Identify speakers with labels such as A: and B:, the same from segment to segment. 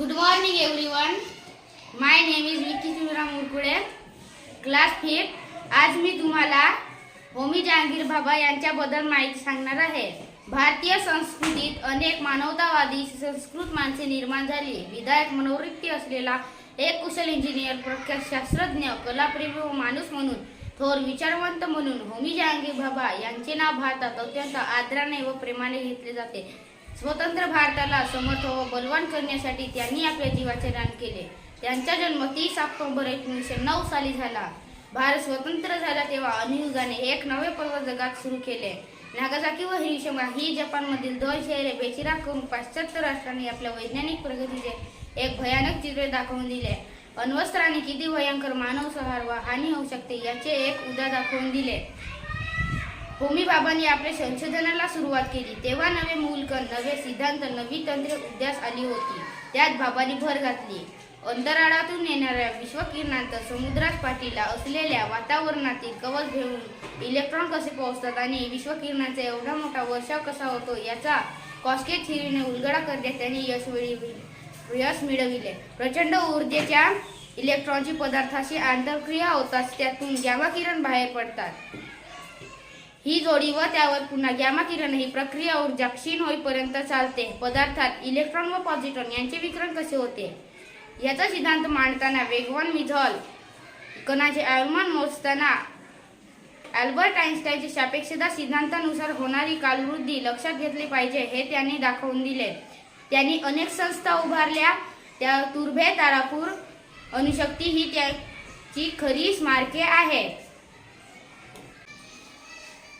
A: Good morning everyone my name is Vicky Shivram Murkule class fifth आज मी तुम्हाला होमी जहांगीर बाबा यांच्याबद्दल माहिती सांगणार आहे. भारतीय संस्कृतीत अनेक मानवतावादी संस्कृत माणसे निर्माण झाली. विधायक मनोवृत्ती असलेला एक कुशल इंजिनियर प्रख्यात शास्त्रज्ञ कलाप्रेमी व माणूस म्हणून थोर विचारवंत म्हणून होमी जहांगीर बाबा यांचे नाव भारतात अत्यंत आदराने व प्रेमाने घेतले जाते. स्वतंत्र भारताला समर्थ व बलवान करण्यासाठी त्यांनी आपल्या जीवाचे दान केले. त्यांचा जन्म तीस ऑक्टोबर एकोणीसशे नऊ साली झाला. भारत स्वतंत्र झाला तेव्हा अनियुगाने एक नवे पर्व जगात सुरू केले. नागासाकी व हिरोशिमा ही जपानमधील दोन शहरे बेचिरा करून पाश्चात्य राष्ट्रांनी आपल्या वैज्ञानिक प्रगतीचे एक भयानक चित्र दाखवून दिले. अण्वस्त्राने किती भयंकर मानवसंहार व हानी होऊ शकते याचे एक उदा दाखवून दिले. होमी बाबांनी आपल्या संशोधनाला सुरुवात केली. तेव्हा नवे मूलकण नवे सिद्धांत नवी तंत्रे उद्यास आली होती. त्यात बाबांनी भर घातली. अंतराळातून येणाऱ्या विश्वकिरणांत समुद्रात पाठीला असलेल्या वातावरणातील कवच घेऊन इलेक्ट्रॉन कसे पोहोचतात आणि विश्वकिरणांचा एवढा मोठा वर्षाव कसा होतो याचा कॉस्केट थिरीने उलगडा करण्यात त्यांनी यश यश मिळविले. प्रचंड ऊर्जेच्या इलेक्ट्रॉनची पदार्थाशी आंतरक्रिया होताच त्यातून गॅमा किरण बाहेर पडतात. ही जोडी व त्यावर पुन्हा गॅमा किरण ही प्रक्रिया ऊर्जा क्षीण होईपर्यंत चालते. पदार्थात इलेक्ट्रॉन व पॉझिट्रॉन यांचे विकरण कसे होते? याचा सिद्धांत मांडताना वेगवान मिझॉल कणाचे आयुर्मान मोजताना अल्बर्ट आइन्स्टाईनच्या सापेक्षता सिद्धांतानुसार होणारी कालवृद्धी लक्षात घेतली पाहिजे हे त्यांनी दाखवून दिले. त्यांनी अनेक संस्था उभारल्या. त्या तुर्भे तारापूर अणुशक्ती ही त्याची खरी स्मारके आहेत.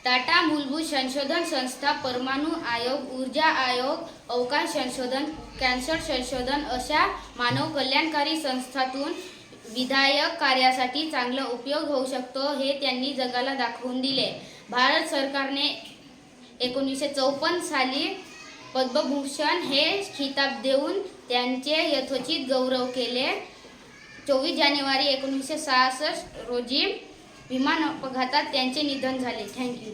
A: टाटा मूलभूत संशोधन संस्था परमाणू आयोग ऊर्जा आयोग अवकाश संशोधन कॅन्सर संशोधन अशा मानव कल्याणकारी संस्थातून विधायक कार्यासाठी चांगला उपयोग होऊ शकतो हे त्यांनी जगाला दाखवून दिले. भारत सरकारने एकोणीसशे चौपन्न साली पद्मभूषण हे खिताब देऊन त्यांचे यथोचित गौरव केले. चोवीस जानेवारी एकोणीसशे सहासष्ट रोजी विमान अपघातात त्यांचे निधन झाले. थँक्यू